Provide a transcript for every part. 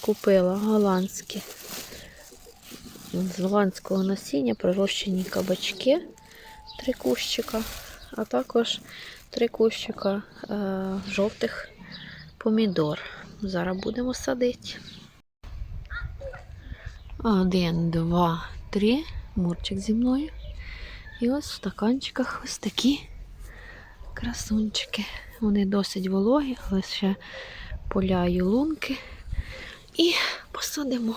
Купила голландські з голландського насіння пророщені кабачки, три кущика, а також три кущика е, жовтих помідор. Зараз будемо садити. Один, два, три. Мурчик зі мною. І ось в стаканчиках ось такі красунчики. Вони досить вологі, але ще поляю лунки. І посадимо.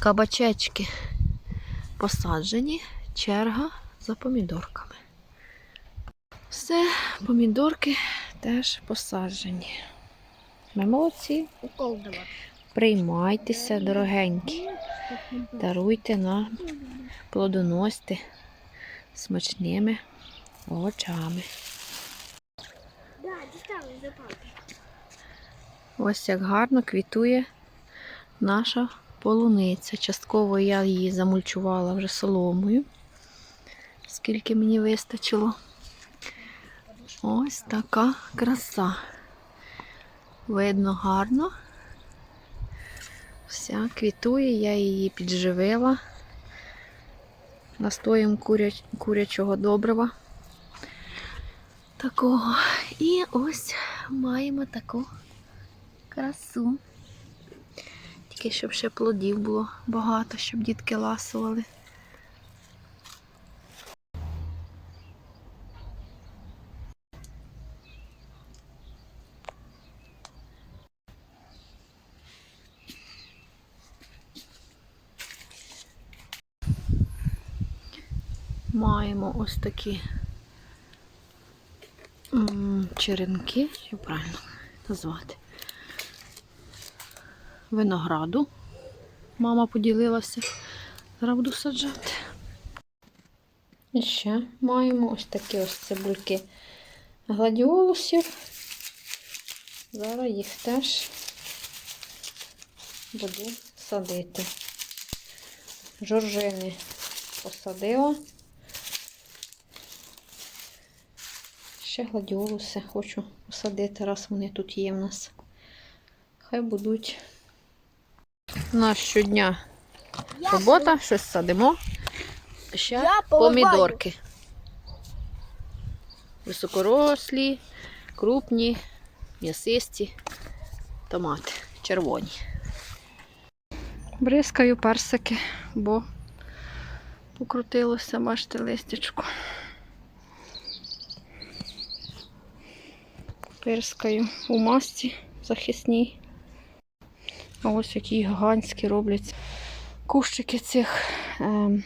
Кабачечки посаджені, черга за помідорками. Все, помідорки теж посаджені. Ми молодці. Приймайтеся, дорогенькі. Даруйте нам, плодоносьте смачними очами. Ось як гарно квітує наша полуниця. Частково я її замульчувала вже соломою, скільки мені вистачило. Ось така краса. Видно гарно. Вся квітує, я її підживила настоєм куря... курячого добрива. Такого. І ось маємо таку красу. Тільки щоб ще плодів було багато, щоб дітки ласували. Маємо ось такі черенки, що правильно назвати. Винограду. Мама поділилася. Зараз буду саджати. І ще маємо ось такі ось цибульки гладіолусів. Зараз їх теж буду садити. Жоржини посадила. Ще гладіолуси хочу посадити, раз вони тут є в нас. Хай будуть. У нас щодня робота, щось садимо. Ще помідорки. Високорослі, крупні, м'ясисті, томати червоні. Бризкаю персики, бо покрутилося, бачите, листячко. Перскаю у масці захисній. Ось які гігантські роблять кущики цих ем,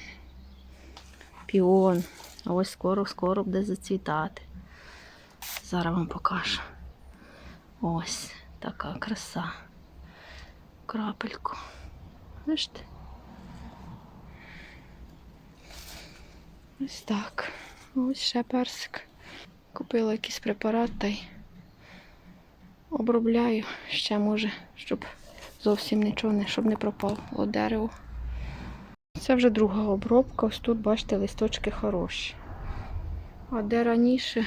піон. А ось скоро-скоро буде зацвітати. Зараз вам покажу. Ось така краса. Крапельку. Бачите? Ось так. Ось ще персик. Купила якийсь препарат та й обробляю ще може, щоб зовсім нічого не, щоб не пропало дерево. Це вже друга обробка. Ось тут, бачите, листочки хороші. А де раніше,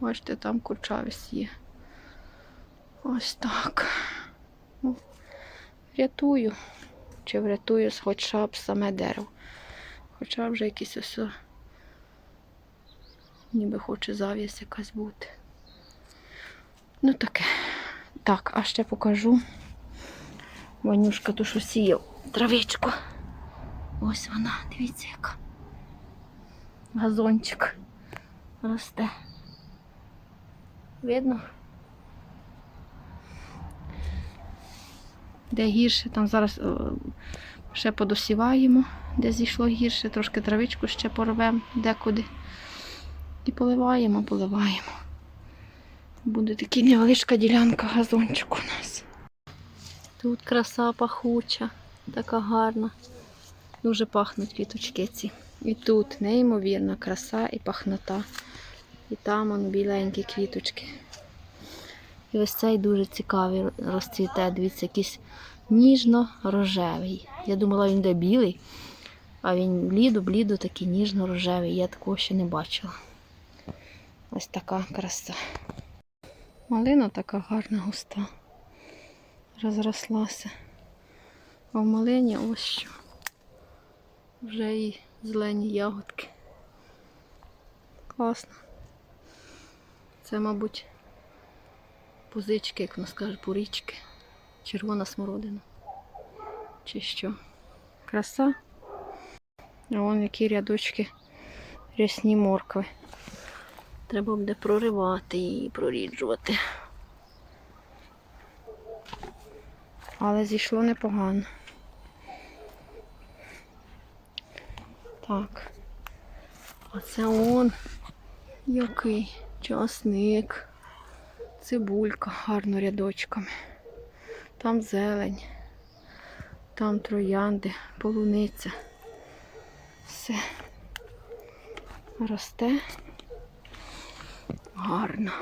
бачите, там курчавість є. Ось так. Ну, Рятую. Чи врятую хоча б саме дерево. Хоча вже якийсь ось ніби хоче завість якась бути. Ну таке. Так, а ще покажу. Ванюшка ту, що сіяв травичку. Ось вона, дивіться, яка. Газончик росте. Видно? Де гірше, там зараз ще подосіваємо, де зійшло гірше, трошки травичку ще порвемо декуди. І поливаємо, поливаємо. Буде така невеличка ділянка газончику у нас. Тут краса пахуча, така гарна. Дуже пахнуть квіточки ці. І тут неймовірна краса і пахнота. І там он біленькі квіточки. І ось цей дуже цікавий розцвіте. Дивіться, якийсь ніжно-рожевий. Я думала, він де білий, а він блідо-блідо такий ніжно-рожевий. Я такого ще не бачила. Ось така краса. Малина така гарна густа. Розрослася. А в малині ось що. Вже і зелені ягодки. Класно. Це, мабуть, позички, як воно скаже, порічки. Червона смородина. Чи що. Краса. А вон які рядочки рясні моркви. Треба буде проривати і проріджувати. Але зійшло непогано. Так. А це он який часник. Цибулька гарно рядочками. Там зелень. Там троянди, полуниця. Все росте гарно.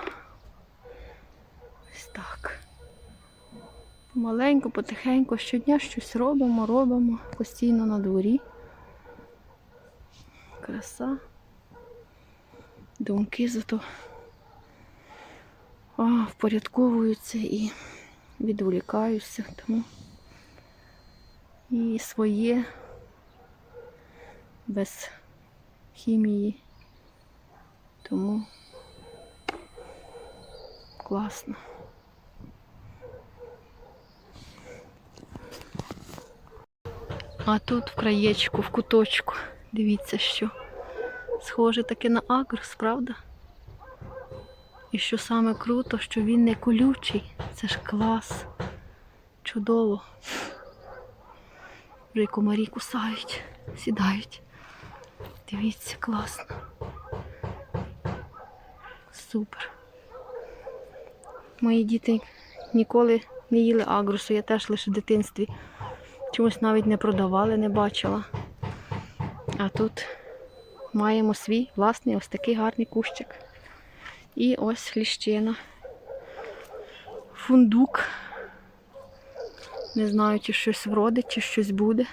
Ось так. Маленько, потихеньку, щодня щось робимо, робимо постійно на дворі. Краса. Думки зато а, впорядковуються і відволікаюся, тому і своє без хімії. Тому класно. А тут в краєчку, в куточку, дивіться, що схоже таке на агрос, правда? І що саме круто, що він не колючий. Це ж клас. Чудово. Вже комарі кусають, сідають. Дивіться, класно. Супер. Мої діти ніколи не їли агросу, я теж лише в дитинстві. Чомусь навіть не продавали, не бачила. А тут маємо свій власний ось такий гарний кущик. І ось ліщина. Фундук. Не знаю, чи щось вродить, чи щось буде.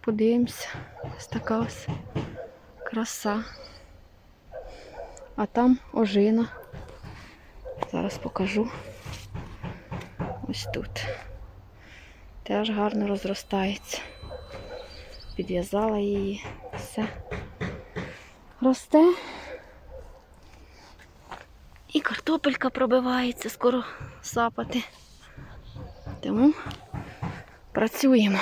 Подивимося. Ось така ось краса. А там ожина. Зараз покажу. Ось тут. Теж гарно розростається. Підв'язала її. Все. Росте. І картопелька пробивається, скоро сапати. Тому працюємо.